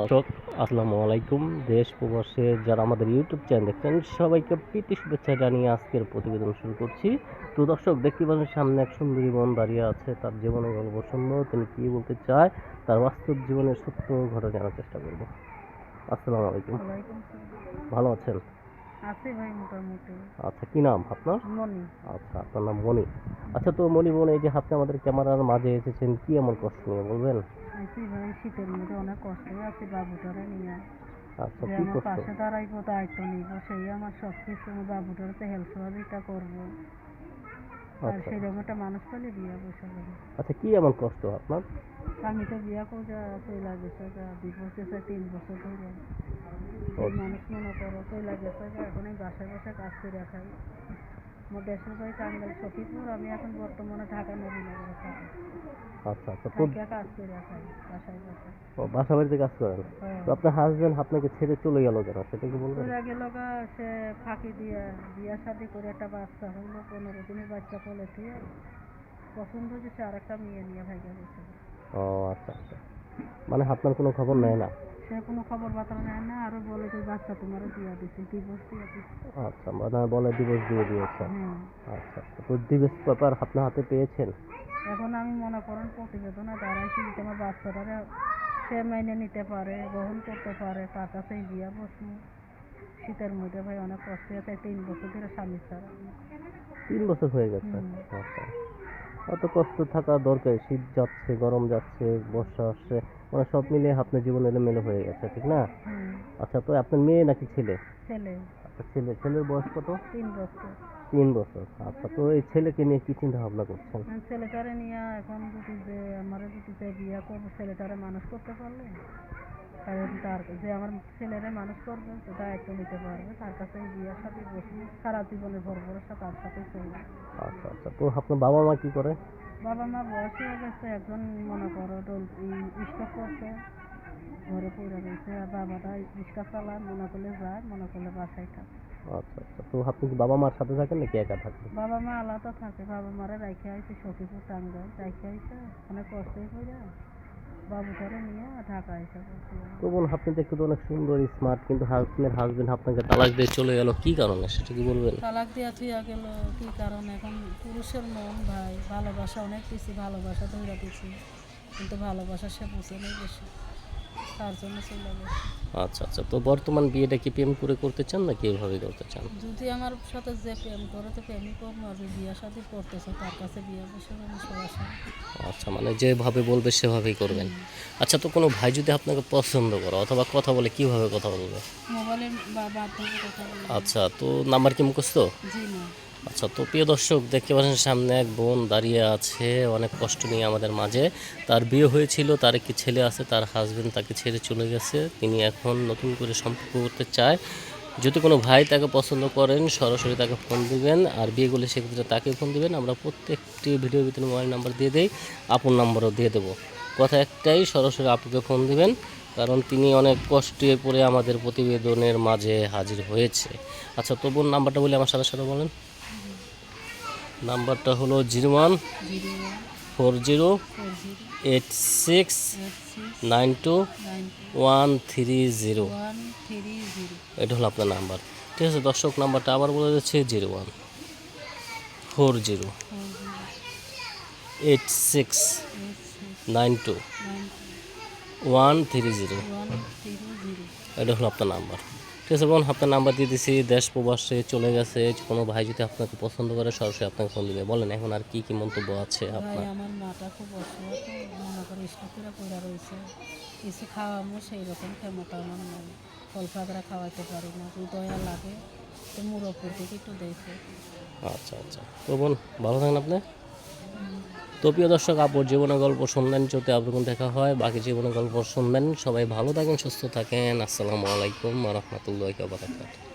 দর্শক আসসালামু আলাইকুম। দেশ প্রবাসে যারা আমাদের ইউটিউব চ্যানেল দেখছেন সবাইকে প্রীতি শুভেচ্ছা জানিয়ে আজকের প্রতিবেদন শুরু করছি। তো দর্শক দেখতে পাচ্ছেন সামনে এক সুন্দরী বোন দাঁড়িয়ে আছে। তার জীবনের গল্প সুন্দর তিনি কী বলতে চায় তার বাস্তব জীবনের সত্য ঘটনা জানার চেষ্টা করব। আসসালামু আলাইকুম। ভালো আছেন? আচ্ছা কি নাম আপনার? মনি আচ্ছা আপনার নাম মণি। আচ্ছা তো মণি বোন এই যে আপনি আমাদের ক্যামেরার মাঝে এসেছেন কি এমন কষ্ট নিয়ে বলবেন? আছি ভাই শীতের মধ্যে অনেক কষ্ট আছি বাবুটারে নিয়ে। আচ্ছা কি পাশে দাঁড়াইবো দায়িত্ব নিব সেই আমার সব কিছু বাবুটারে হেল্প সহযোগিতা করব আর আচ্ছা। সেরকম একটা মানুষ পেলে বিয়ে বসে যাবে আচ্ছা কি এমন কষ্ট আপনার? আমি তো বিয়া করে যা চলে গেছে গেছে তিন বছর ধরে। মানুষ মনে করো চলে গেছে এখন এই বাসায় বাসায় কাজ করে খাই। আমার দেশের বাড়ি টাঙ্গাইল সখীপুর আমি এখন বর্তমানে ঢাকা নবীনগরে থাকি। আচ্ছা আচ্ছা থাকিয়া কাজ করে খাই বাসায় বাসায় ও, বাসা বাড়িতে কাজ করেন? হ্যাঁ। তো আপনার হাজবেন্ড আপনাকে ছেড়ে চলে গেল কেন? সেটা কি বলবেন? চলে গেল সে ফাঁকি দিয়ে বিয়া শাদি করে একটা বাচ্চা হলো পনেরো দিনের বাচ্চা কোলে দিয়ে পছন্দ হয়েছে আর একটা মেয়ে নিয়ে ভাইগা গেছে ও আচ্ছা আচ্ছা। মানে আপনার কোনো খবর নেয় না? সে কোনো খবর বার্তা নেয় না আরও বলে যে বাচ্চা তোমারও দিয়া দিছে ডিভোর্স দিয়ে দিছে। আচ্ছা মানে বলে দিয়ে দিয়েছে। হ্যাঁ। আচ্ছা আচ্ছা তো পেপার আপনার হাতে পেয়েছেন? এখন আমি মনে করেন প্রতিবেদনে দাঁড়াইছি যে আমার বাচ্চাটারে সে মেনে নিতে পারে গ্রহণ করতে পারে তার কাছেই বিয়া বসবো। শীতের মধ্যে ভাই অনেক কষ্ট আছে তিন বছর ধরে স্বামী ছাড়া। তিন বছর হয়ে গেছে? আচ্ছা। অত কষ্ট থাকা দরকার শীত যাচ্ছে গরম যাচ্ছে বর্ষা আসছে মানে সব মিলিয়ে আপনার জীবন এলোমেলো হয়ে গেছে ঠিক না? আচ্ছা তো আপনার মেয়ে নাকি ছেলে? ছেলে। আচ্ছা ছেলে। ছেলের বয়স কত? তিন বছর। তিন বছর। আচ্ছা তো এই ছেলেকে নিয়ে কি চিন্তা ভাবনা করছেন? ছেলেটারে নিয়ে এখন যদি যে আমার যদি বিয়া করব ছেলেটারে মানুষ করতে পারলে? কারণ তার যে আমার ছেলেরে মানুষ করবে সে দায়িত্ব নিতে পারবে। তার কাছে বিয়ার সাথে বসে। সারা জীবনের ভর ভরসা তার সাথে চলবে আচ্ছা আচ্ছা। তো আপনার বাবা মা কি করে? বাবা মা বয়স হয়ে গেছে একজন মনে করো স্টক করছে ঘরে পড়ে গেছে আর বাবাটা রিক্সা চালায় মনে করলে যায় মনে করলে বাসায় থাকে। আচ্ছা আচ্ছা। তো আপনি কি বাবা মার সাথে থাকেন নাকি একা থাকেন? বাবা মা আলাদা থাকে। বাবা মারা রাইখে আইছে সখীপুর টাঙ্গাইল। রাইখে আইছে অনেক কষ্টই নিয়ে ঢাকা তো বোন আপনি দেখতে তো অনেক সুন্দর স্মার্ট কিন্তু আপনার হাজবেন্ড আপনাকে তালাক দিয়ে চলে গেল কি কারণে? সেটা কি বলবেন? তালাক দিয়ে থুইয়া গেল কি কারণ? এখন পুরুষের মন ভাই ভালোবাসা অনেক কিছু ভালোবাসা ধরে দিছি। কিন্তু ভালোবাসা সে বুঝে নেই বেশি। তার জন্য চলে গেছে আচ্ছা আচ্ছা। তো বর্তমান বিয়েটা কি প্রেম করে করতে চান নাকি এভাবে করতে চান? যদি আমার সাথে যে প্রেম করে তো প্রেমই করব। আর বিয়া শাদি করতেছে তার কাছে বিয়ে বসে আমি সরাসরি আচ্ছা মানে যেভাবে বলবে সেভাবেই করবেন। আচ্ছা তো কোনো ভাই যদি আপনাকে পছন্দ করে অথবা কথা বলে কীভাবে কথা বলবে? মোবাইলে বা মাধ্যমে কথা বলি। আচ্ছা তো নাম্বার কি মুখস্থ? জি না। আচ্ছা তো প্রিয় দর্শক, দেখতে পাচ্ছেন সামনে এক বোন দাঁড়িয়ে আছে, অনেক কষ্ট নিয়ে আমাদের মাঝে। তার বিয়ে হয়েছিল, তার একটি ছেলে আছে, তার হাজবেন্ড তাকে ছেড়ে চলে গেছে। তিনি এখন নতুন করে সম্পর্ক করতে চায়। যদি কোনো ভাই তাকে পছন্দ করেন, সরাসরি তাকে ফোন দিবেন, আর বিয়ে করলে সেক্ষেত্রে তাকে ফোন দিবেন। আমরা প্রত্যেকটি ভিডিওর ভিতরে মোবাইল নাম্বার দিয়ে দেই, আপন নাম্বারও দিয়ে দেবো। কথা একটাই, সরাসরি আপুকে ফোন দিবেন। কারণ তিনি অনেক কষ্টে পড়ে আমাদের প্রতিবেদনের মাঝে হাজির হয়েছে। আচ্ছা তো বোন নাম্বারটা বলে আমার সাথে সাথে বলেন। নাম্বারটা হলো zero one four zero, eight six, nine two, one three zero. এটা হলো আপনার নাম্বার। ঠিক আছে, দর্শক, নাম্বারটা আবার বলে দিচ্ছে, zero one. Four zero, eight six, nine two. One three zero এটা হলো আপনার নাম্বার ঠিক আছে বোন আপনার নাম্বার দিয়ে দিছি দেশ প্রবাসে চলে গেছে কোনো ভাই যদি আপনাকে পছন্দ করে সরাসরি আপনাকে ফোন দিবে। বলেন এখন আর কি কি মন্তব্য আছে আপনার? আমার মাটা খুব অসুস্থ মনে করে স্টকেরা পড়া রয়েছে। কিছু খাওয়ামো সেই রকম ক্ষমতা আমার নাই। ফল খাওয়াইতে পারি না দয়া লাগে তো মুরব্বর দিকে একটু দেখে। আচ্ছা আচ্ছা। তো বোন ভালো থাকেন আপনি। তো প্রিয় দর্শক, আপুর জীবনের গল্প শুনলেন যদি আপনার দেখা হয়। বাকি জীবনের গল্প শুনবেন। সবাই ভালো থাকেন, সুস্থ থাকেন। আসসালামু আলাইকুম রহমতুল্লাহ বারাকাতুহু।